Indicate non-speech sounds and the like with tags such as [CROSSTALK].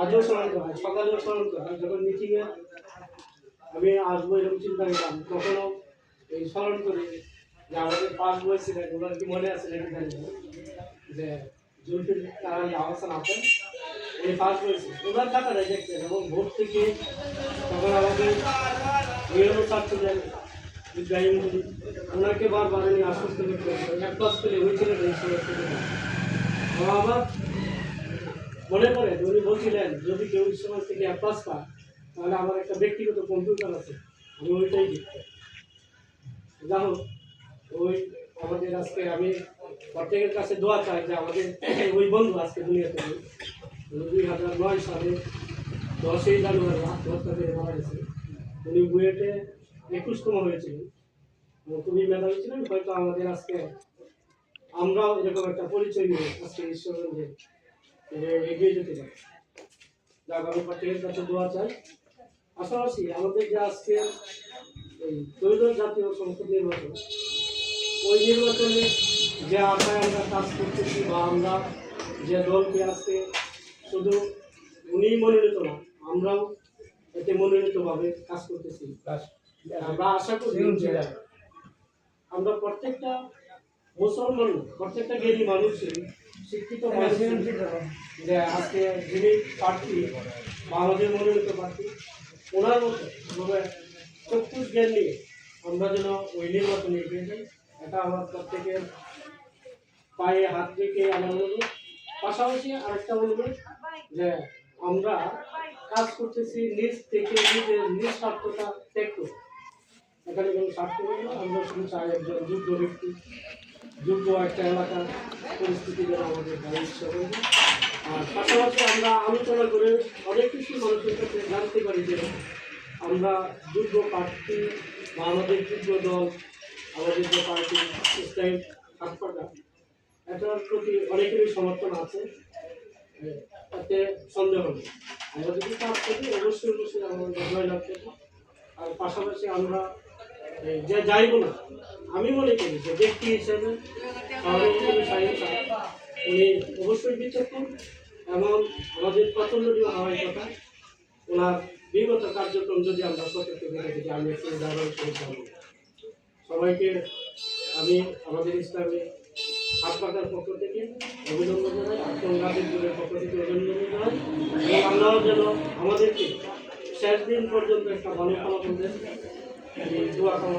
আজও স্মরণ করা হয়, সকালেও স্মরণ করা হয়। যখন মিটিংয়ে আমি আসব এরকম চিন্তা করলাম কখনো এই স্মরণ করি যে আমাদের পাস বই ছিলেন ওনার কি মনে আছে নাকি জানি যে জুলফির তারা আহসান আছেন, উনি পাস বইছে ওনার টাকাটা দেখতেন এবং ভোট থেকে তখন আমাদের নিয়ম স্যার ওনাকে বারবার আমি আশ্বস্ত করতে এক ক্লাস পেলে এই সমস্ত আমার মনে যে উনি বলছিলেন, যদি কেউ সমাজ থেকে পাস পায়, তাহলে আমার একটা ব্যক্তিগত কম্পিউটার আছে, আমি ওইটাই যাই হোক, ওই আমাদের আজকে আমি প্রত্যেকের কাছে দোয়া চাই যে আমাদের [CLEARS THROAT] ওই বন্ধু আজকে দুনিয়াতে। দুই হাজার নয় সালে দশই জানুয়ারি আত্মহত্যা করে মারা গেছে। উনি বুয়েটে একুশতম হয়েছিলেন। খুবই মেধাবী ছিলেন, হয়তো আমাদের আজকে আমরাও এরকম একটা পরিচয় নিয়ে আজকে ঈশ্বরগঞ্জে এ- এগিয়ে যেতে পারি। যাক আমি প্রত্যেকের কাছে দোয়া চাই। পাশাপাশি আমাদের যে আজকে এই ত্রয়োদশ জাতীয় সংসদ নির্বাচন, ওই নির্বাচনে যে আশায় আমরা কাজ করতেছি বা আমরা যে দলকে আজকে শুধু উনি মনোনীত না, আমরাও এতে মনোনীতভাবে কাজ করতেছি। আমরা আশা করি যে আমরা প্রত্যেকটা মুসলমান, প্রত্যেকটা জ্ঞানী মানুষই শিক্ষিত মানুষই যে আজকে যিনি প্রার্থী বা আমাদের মনোনীত প্রার্থী, ওনার মতো মানে চক্ষুষ জ্ঞান নিয়ে আমরা যেন ওই নির্বাচনে এগিয়ে যাই, এটা আমার প্রত্যেকের পায়ে, হাত রেখে আমার অনুরোধ। পাশাপাশি আরেকটা অনুরোধ, যে আমরা কাজ করতেছি নিজ থেকে নিজের নিঃস্বার্থতা ত্যাগ করে। এখানে কোনো স্বার্থ আমরা শুধু চাই একজন যোগ্য ব্যক্তি। যোগ্য একটা এলাকার পরিস্থিতি যেন আমাদের হিসাবে আর পাশাপাশি আমরা আলোচনা করে অনেক কিছু মানুষের কাছে জানতে পারি যে আমরা যোগ্য প্রার্থী বা আমাদের যোগ্য দল, আমাদের যে পার্টি ইসলাম হাসপাতাল এটার প্রতি অনেকেরই সমর্থন আছে। তাতে সন্দেহ নেই। আমরা যদি কাজ করি অবশ্যই অবশ্যই আমাদের জয়লাভ করব। আর পাশাপাশি আমরা যে যাইব না আমি মনে করি যে ব্যক্তি হিসেবে উনি অবশ্যই বিচক্ষণ এবং আমাদের পছন্দনীয় হওয়ার কথা ওনার বিগত কার্যক্রম যদি আমরা সতর্ক করে দেখি, আমি একটু উদাহরণ বলব। সবাইকে আমি আমাদের ইসলামী হাসপাতাল পক্ষ থেকে অভিনন্দন জানাই আক্রম গাজীপুরের পক্ষ থেকে অভিনন্দন জানাই আল্লাহ যেন আমাদেরকে শেষ দিন পর্যন্ত একটা ভালো ফলাফল দেন ఇటువంటి